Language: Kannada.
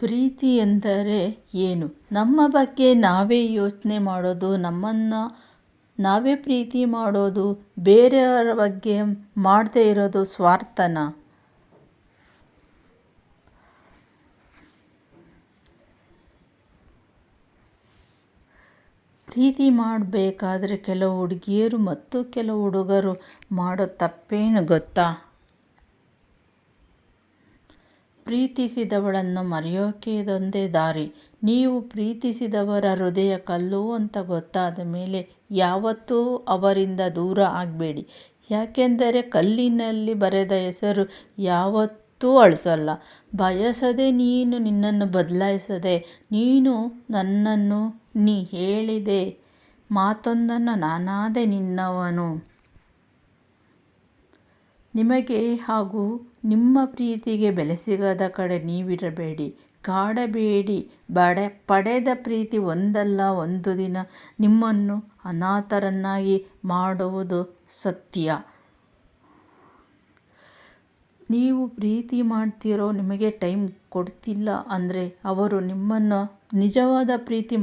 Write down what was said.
ಪ್ರೀತಿ ಎಂದರೆ ಏನು? ನಮ್ಮ ಬಗ್ಗೆ ನಾವೇ ಯೋಚನೆ ಮಾಡೋದು, ನಮ್ಮನ್ನು ನಾವೇ ಪ್ರೀತಿ ಮಾಡೋದು, ಬೇರೆಯವರ ಬಗ್ಗೆ ಮಾಡದೇ ಇರೋದು ಸ್ವಾರ್ಥನ? ಪ್ರೀತಿ ಮಾಡಬೇಕಾದ್ರೆ ಕೆಲವು ಹುಡುಗಿಯರು ಮತ್ತು ಕೆಲವು ಹುಡುಗರು ಮಾಡೋ ತಪ್ಪೇನು ಗೊತ್ತಾ? ಪ್ರೀತಿಸಿದವಳನ್ನು ಮರೆಯೋಕೆ ಇದೊಂದೇ ದಾರಿ. ನೀವು ಪ್ರೀತಿಸಿದವರ ಹೃದಯ ಕಲ್ಲು ಅಂತ ಗೊತ್ತಾದ ಮೇಲೆ ಯಾವತ್ತೂ ಅವರಿಂದ ದೂರ ಆಗಬೇಡಿ. ಯಾಕೆಂದರೆ ಕಲ್ಲಿನಲ್ಲಿ ಬರೆದ ಹೆಸರು ಯಾವತ್ತೂ ಅಳಿಸಲ್ಲ. ಬಯಸದೆ ನೀನು ನಿನ್ನನ್ನು ಬದಲಾಯಿಸದೆ, ನೀನು ನನ್ನನ್ನು ನೀ ಹೇಳಿದೆ ಮಾತೊಂದನ್ನು ನಾನಾದೆ ನಿನ್ನವನು. ನಿಮಗೆ ಹಾಗೂ ನಿಮ್ಮ ಪ್ರೀತಿಗೆ ಬೆಲೆ ಸಿಗದ ಕಡೆ ನೀವಿರಬೇಡಿ, ಕಾಡಬೇಡಿ. ಬಡ, ಪಡೆದ ಪ್ರೀತಿ ಒಂದಲ್ಲ, ಒಂದು ದಿನ ನಿಮ್ಮನ್ನು ಅನಾಥರನ್ನಾಗಿ ಮಾಡುವುದು ಸತ್ಯ. ನೀವು ಪ್ರೀತಿ ಮಾಡ್ತಿರೋ ನಿಮಗೆ ಟೈಮ್ ಕೊಡ್ತಿಲ್ಲ ಅಂದರೆ ಅವರು ನಿಮ್ಮನ್ನು ನಿಜವಾದ ಪ್ರೀತಿ